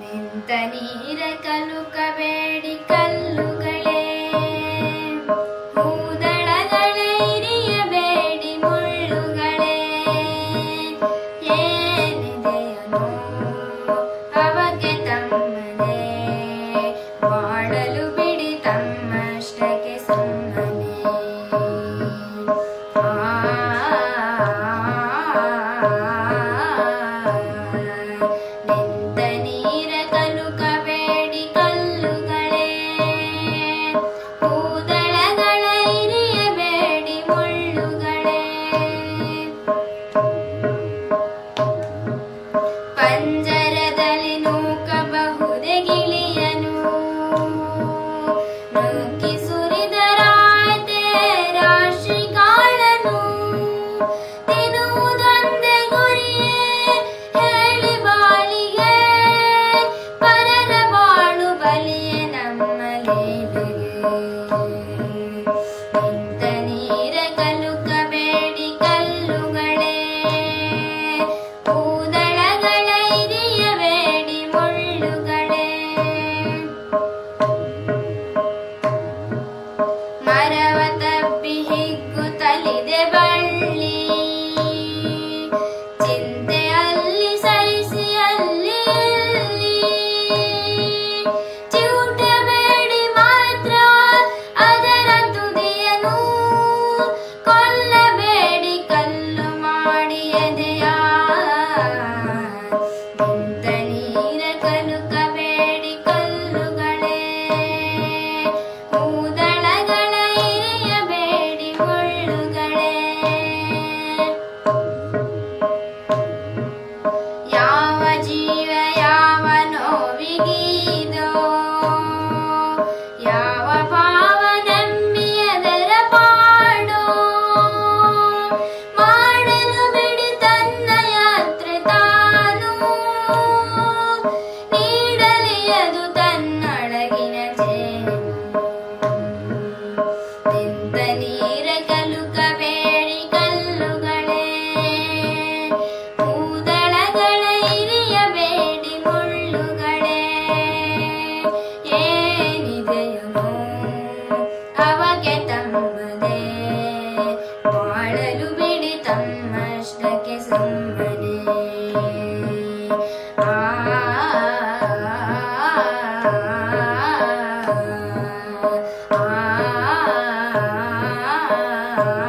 నింత నీర కలుకవేడి కల్లుగా ಪಂಜರದಲ್ಲಿ ನೂಕಬಹುದೇ ಗಿಳಿಯನು. ನೂಕಿ ಸುರಿದರಾಯ್ತೆ ರಾಶಿ ಕಾಳನು. ತಿನ್ನುವುದೊಂದೇ ಗುರಿಯೇ ಹೇಳಿ ಬಾಳಿಗೆ. ಪರರ ಬಾಳು ಬಲಿಯೇ ನಮ್ಮಲೇದು i don't ఎంత నీర ah